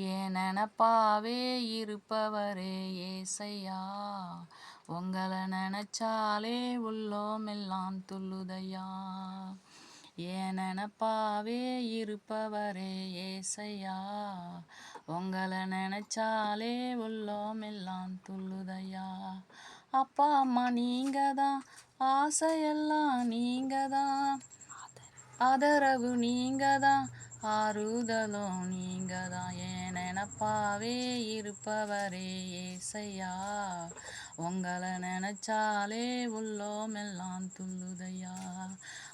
ஏனப்பாவே இருப்பவரே ஏசையா. உங்களை நினைச்சாலே உள்ளோமெல்லாம் துள்ளுதையா. ஏனப்பாவே இருப்பவரே ஏசையா. உங்களை நினைச்சாலே உள்ளோமெல்லாம் துள்ளுதையா. அப்பா அம்மா நீங்க தான் ஆசையெல்லாம் நீங்க தான் ஆதரவு நீங்க தான் ஆறுதலும் நீங்க தான் நெனப்பாவே இருப்பவரே ஏசையா. உங்கள நினைச்சாலே உள்ளோமெல்லாம் துள்ளுதையா.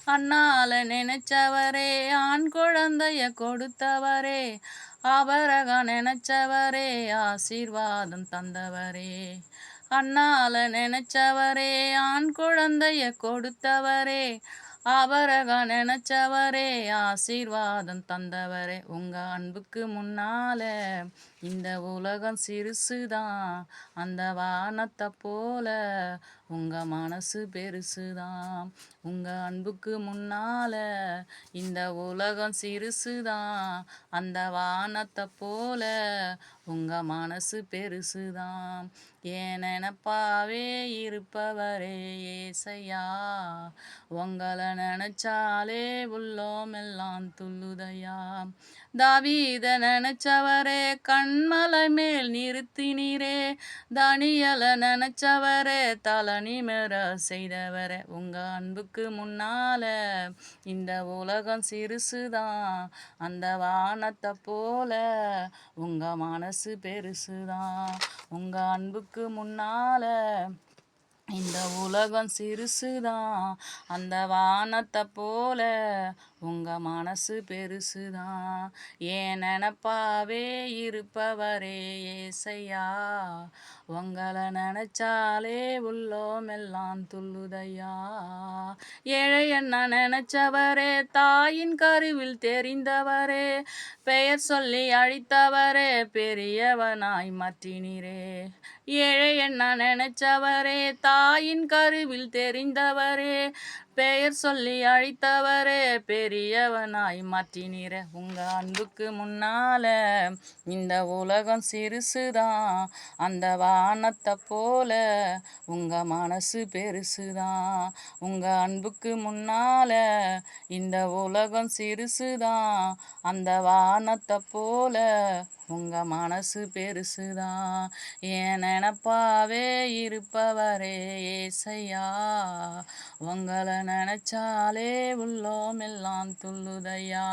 அண்ணால நினைச்சவரே ஆண் குழந்தைய கொடுத்தவரே அபரக நினைச்சவரே ஆசீர்வாதம் தந்தவரே. அண்ணால நினைச்சவரே ஆண் குழந்தைய கொடுத்தவரே அபரக நினைச்சவரே ஆசீர்வாதம் தந்தவரே. உங்க அன்புக்கு முன்னால இந்த உலகம் சிறுசுதான். அந்த வானத்தை போல உங்கள் மனசு பெருசுதான் உங்கள் அன்புக்கு முன்னால இந்த உலகம் சிறுசுதான் அந்த வானத்தை போல உங்கள் மனசு பெருசுதான் ஏன் நினப்பாவே இருப்பவரே ஏசையா. உங்களை நினச்சாலே உள்ளோமெல்லாம் துள்ளுதையா. தாவீத நினச்சவரே கண்மலை மேல் நிறுத்தினீரே. தனியலை நினச்சவரே தலை நிமிர செய்தவர உங்க அன்புக்கு முன்னால இந்த உலகம் சிறுசுதான் அந்த வானத்தை போல உங்க மனசு பெருசுதான் உங்க அன்புக்கு முன்னால இந்த உலகம் சிறுசுதான் அந்த வானத்தை போல உங்க மனசு பெருசுதான் ஏன் நினப்பாவே இருப்பவரே ஏசையா. உங்களை நினச்சாலே உள்ளோமெல்லாம் துள்ளுதையா. ஏழை என்ன நினச்சவரே தாயின் கருவில் தெரிந்தவரே. பெயர் சொல்லி அழித்தவரே பெரியவனாய் மாற்றினீரே. ஏழை என்ன நினைச்சவரே தாயின் கருவில் தெரிந்தவரே. பெயர் சொல்லி அழித்தவரே பெரியவனாய் மாற்றினீர உங்க அன்புக்கு முன்னால. இந்த உலகம் சிறுசுதான் அந்த வானத்தை போல. உங்க மனசு பெருசுதான் உங்க அன்புக்கு முன்னால. இந்த உலகம் சிறுசுதான் அந்த வானத்தை போல. உங்க மனசு பெருசுதான் என் நினப்பாவே இருப்பவரே ஏசையா. உங்களை நினைச்சாலே உள்ளோமெல்லாம் துள்ளுதையா?